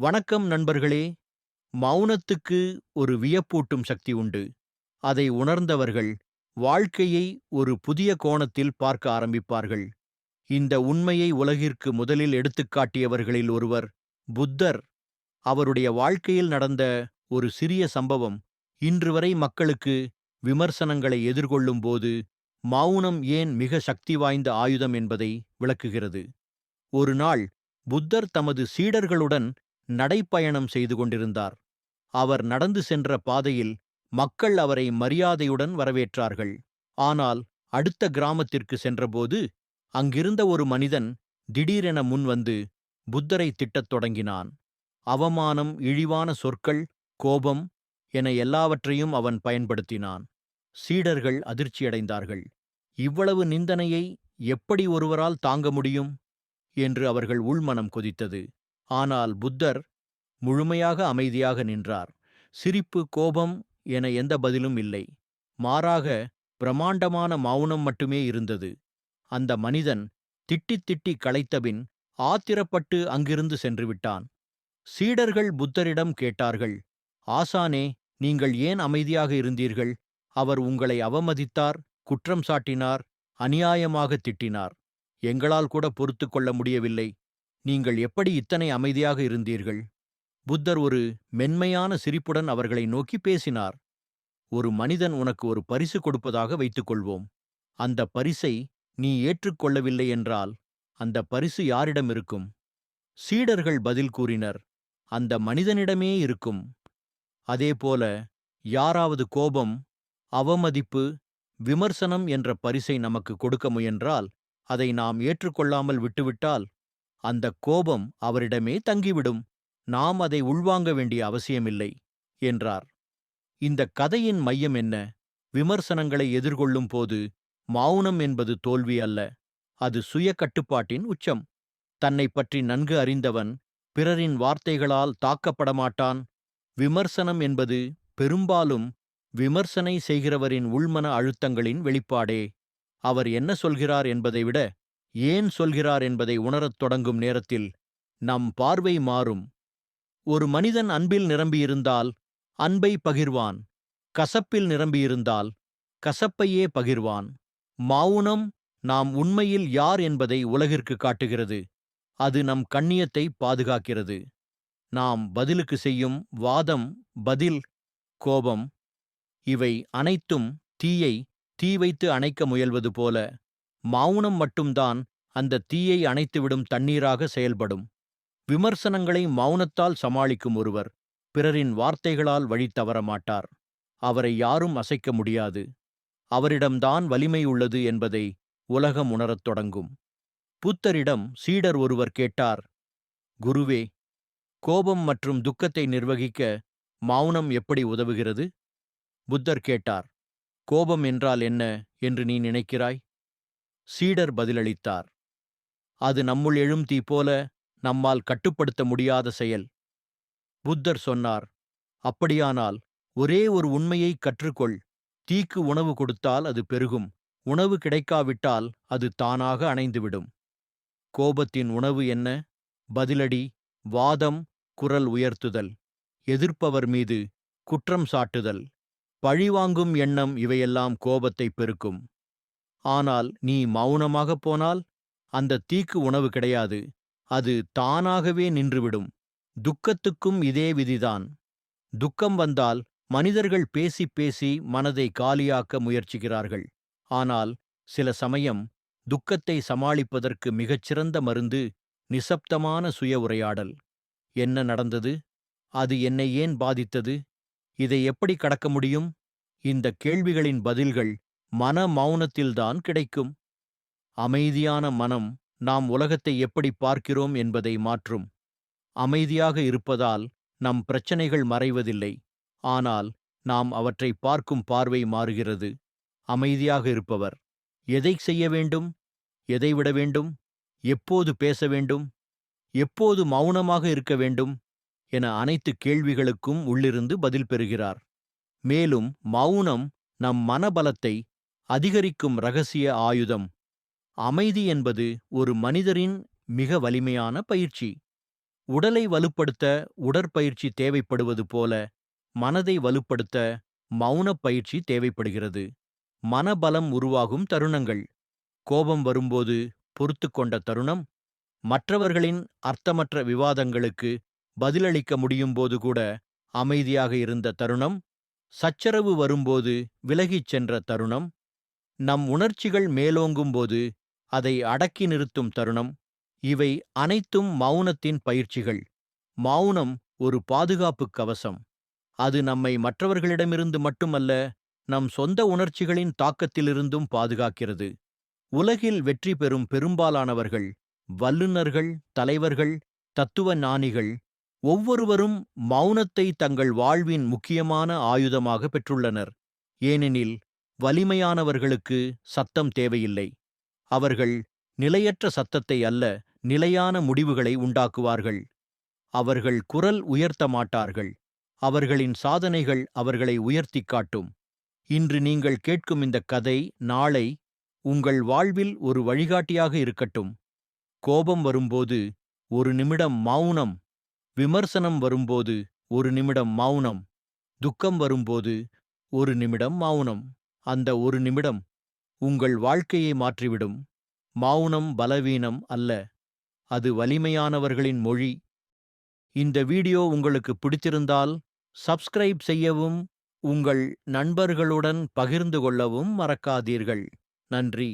வணக்கம் நண்பர்களே. மௌனத்துக்கு ஒரு வியப்பூட்டும் சக்தி உண்டு. அதை உணர்ந்தவர்கள் வாழ்க்கையை ஒரு புதிய கோணத்தில் பார்க்க ஆரம்பிப்பார்கள். இந்த உண்மையை உலகிற்கு முதலில் எடுத்துக்காட்டியவர்களில் ஒருவர் புத்தர். அவருடைய வாழ்க்கையில் நடந்த ஒரு சிறிய சம்பவம் இன்று வரை மக்களுக்கு விமர்சனங்களை எதிர்கொள்ளும்போது மௌனம் ஏன் மிக சக்தி வாய்ந்த ஆயுதம் என்பதை விளக்குகிறது. ஒரு நாள் புத்தர் தமது சீடர்களுடன் நடைப்பயணம் செய்து கொண்டிருந்தார். அவர் நடந்து சென்ற பாதையில் மக்கள் அவரை மரியாதையுடன் வரவேற்றார்கள். ஆனால் அடுத்த கிராமத்திற்கு சென்றபோது அங்கிருந்த ஒரு மனிதன் திடீரென முன்வந்து புத்தரை திட்டத் தொடங்கினான். அவமானம் இழிவான சொற்கள் கோபம் என எல்லாவற்றையும் அவன் பயன்படுத்தினான். சீடர்கள் அதிர்ச்சியடைந்தார்கள் இவ்வளவு நிந்தனையை எப்படி ஒருவரால் தாங்க முடியும்? என்று அவர்கள் உள்மனம் கொதித்தது. ஆனால் புத்தர் முழுமையாக அமைதியாக நின்றார். சிரிப்பு கோபம் என எந்த பதிலும் இல்லை. மாறாக பிரமாண்டமான மௌனம் மட்டுமே இருந்தது. அந்த மனிதன் திட்டித் திட்டி களைத்தபின் ஆத்திரப்பட்டு அங்கிருந்து சென்றுவிட்டான். சீடர்கள் புத்தரிடம் கேட்டார்கள் ஆசானே நீங்கள் ஏன் அமைதியாக இருந்தீர்கள்? அவர் உங்களை அவமதித்தார் குற்றம் சாட்டினார் அநியாயமாக திட்டினார். எங்களால் கூட பொறுத்து கொள்ள முடியவில்லை. நீங்கள் எப்படி இத்தனை அமைதியாக இருந்தீர்கள்? புத்தர் ஒரு மென்மையான சிரிப்புடன் அவர்களை நோக்கி பேசினார். ஒரு மனிதன் உனக்கு ஒரு பரிசு கொடுப்பதாக வைத்துக்கொள்வோம். அந்த பரிசை நீ ஏற்றுக்கொள்ளவில்லை என்றால் அந்த பரிசு யாரிடம் இருக்கும்? சீடர்கள் பதில் கூறினர் அந்த மனிதனிடமே இருக்கும். அதேபோல யாராவது கோபம் அவமதிப்பு விமர்சனம் என்ற பரிசை நமக்கு கொடுக்க முயன்றால் அதை நாம் ஏற்றுக்கொள்ளாமல் விட்டுவிட்டால் அந்தக் கோபம் அவரிடமே தங்கிவிடும். நாம் அதை உள்வாங்க வேண்டிய அவசியமில்லை என்றார். இந்த கதையின் மையம் என்ன? விமர்சனங்களை எதிர்கொள்ளும் போது மௌனம் என்பது தோல்வி அல்ல. அது சுய கட்டுப்பாட்டின் உச்சம். தன்னை பற்றி நன்கு அறிந்தவன் பிறரின் வார்த்தைகளால் தாக்கப்படமாட்டான். விமர்சனம் என்பது பெரும்பாலும் விமர்சனை செய்கிறவரின் உள்மன அழுத்தங்களின் வெளிப்பாடே. அவர் என்ன சொல்கிறார் என்பதை விட ஏன் சொல்கிறார் என்பதை உணரத் தொடங்கும் நேரத்தில் நம் பார்வை மாறும். ஒரு மனிதன் அன்பில் நிரம்பியிருந்தால் அன்பை பகிர்வான். கசப்பில் நிரம்பியிருந்தால் கசப்பையே பகிர்வான். மௌனம் நாம் உண்மையில் யார் என்பதை உலகிற்கு காட்டுகிறது. அது நம் கண்ணியத்தை பாதுகாக்கிறது. நாம் பதிலுக்கு செய்யும் வாதம் பதில் கோபம் இவை அனைத்தும் தீயை தீ வைத்து அணைக்க முயல்வது போல மௌனம் மட்டும்தான் அந்த தீயை அணைத்துவிடும் தண்ணீராக செயல்படும். விமர்சனங்களை மௌனத்தால் சமாளிக்கும் ஒருவர் பிறரின் வார்த்தைகளால் வழி தவற மாட்டார் அவரை யாரும் அசைக்க முடியாது. அவரிடம்தான் வலிமை உள்ளது என்பதை உலகம் உணரத் தொடங்கும். புத்தரிடம் சீடர் ஒருவர் கேட்டார் குருவே கோபம் மற்றும் துக்கத்தை நிர்வகிக்க மௌனம் எப்படி உதவுகிறது? புத்தர் கேட்டார் கோபம் என்றால் என்ன என்று நீ நினைக்கிறாய்? சீடர் பதிலளித்தார். அது நம்முள் எழும் தீ போல நம்மால் கட்டுப்படுத்த முடியாத செயல். புத்தர் சொன்னார் அப்படியானால் ஒரே ஒரு உண்மையை கற்றுக்கொள். தீக்கு உணவு கொடுத்தால் அது பெருகும். உணவு கிடைக்காவிட்டால் அது தானாக அணைந்துவிடும். கோபத்தின் உணவு என்ன? பதிலடி வாதம் குரல் உயர்த்துதல். எதிர்ப்பவர் மீது குற்றம் சாட்டுதல். பழிவாங்கும் எண்ணம் இவையெல்லாம் கோபத்தை பெருக்கும். ஆனால் நீ மௌனமாகப் போனால் அந்த தீக்கு உணவு கிடையாது. அது தானாகவே நின்றுவிடும். துக்கத்துக்கும் இதே விதிதான். துக்கம் வந்தால் மனிதர்கள் பேசிப் பேசி மனதை காலியாக்க முயற்சிக்கிறார்கள். ஆனால் சில சமயம் துக்கத்தை சமாளிப்பதற்கு மிகச்சிறந்த மருந்து நிசப்தமான சுய உரையாடல். என்ன நடந்தது? அது என்னை ஏன் பாதித்தது? இதை எப்படி கடக்க முடியும்? இந்த கேள்விகளின் பதில்கள் மன மௌனத்தில்தான் கிடைக்கும். அமைதியான மனம் நாம் உலகத்தை எப்படி பார்க்கிறோம் என்பதை மாற்றும். அமைதியாக இருப்பதால் நம் பிரச்சனைகள் மறைவதில்லை. ஆனால் நாம் அவற்றை பார்க்கும் பார்வை மாறுகிறது. அமைதியாக இருப்பவர் எதை செய்ய வேண்டும்? எதை விட வேண்டும்? எப்போது பேச வேண்டும்? எப்போது மௌனமாக இருக்க வேண்டும்? என அனைத்து கேள்விகளுக்கும் உள்ளிருந்து பதில் பெறுகிறார். மேலும் மௌனம் நம் மனபலத்தை அதிகரிக்கும் ரகசிய ஆயுதம். அமைதி என்பது ஒரு மனிதரின் மிக வலிமையான பயிற்சி. உடலை வலுப்படுத்த உடற்பயிற்சி தேவைப்படுவது போல மனதை வலுப்படுத்த மௌனப் பயிற்சி தேவைப்படுகிறது. மனபலம் உருவாகும் தருணங்கள். கோபம் வரும்போது பொறுத்துக்கொண்ட தருணம். மற்றவர்களின் அர்த்தமற்ற விவாதங்களுக்கு பதிலளிக்க முடியும்போது கூட அமைதியாக இருந்த தருணம். சச்சரவு வரும்போது விலகிச் சென்ற தருணம். நம் உணர்ச்சிகள் மேலோங்கும்போது அதை அடக்கி நிறுத்தும் தருணம். இவை அனைத்தும் மௌனத்தின் பயிற்சிகள். மௌனம் ஒரு பாதுகாப்புக் கவசம். அது நம்மை மற்றவர்களிடமிருந்து மட்டுமல்ல நம் சொந்த உணர்ச்சிகளின் தாக்கத்திலிருந்தும் பாதுகாக்கிறது. உலகில் வெற்றி பெறும் பெரும்பாலானவர்கள் வல்லுநர்கள் தலைவர்கள் தத்துவ ஞானிகள் ஒவ்வொருவரும் மௌனத்தை தங்கள் வாழ்வின் முக்கியமான ஆயுதமாக பெற்றுள்ளனர். ஏனெனில் வலிமையானவர்களுக்கு சத்தம் தேவையில்லை. அவர்கள் நிலையற்ற சத்தத்தை அல்ல நிலையான முடிவுகளை உண்டாக்குவார்கள். அவர்கள் குரல் உயர்த்த மாட்டார்கள். அவர்களின் சாதனைகள் அவர்களை உயர்த்திக் காட்டும். இன்று நீங்கள் கேட்கும் இந்த கதை நாளை உங்கள் வாழ்வில் ஒரு வழிகாட்டியாக இருக்கட்டும். கோபம் வரும்போது ஒரு நிமிடம் மௌனம். விமர்சனம் வரும்போது ஒரு நிமிடம் மௌனம். துக்கம் வரும்போது ஒரு நிமிடம் மௌனம். அந்த ஒரு நிமிடம் உங்கள் வாழ்க்கையை மாற்றிவிடும். மௌனம் பலவீனம் அல்ல. அது வலிமையானவர்களின் மொழி. இந்த வீடியோ உங்களுக்கு பிடித்திருந்தால் சப்ஸ்கிரைப் செய்யவும் உங்கள் நண்பர்களுடன் பகிர்ந்து கொள்ளவும் மறக்காதீர்கள். நன்றி.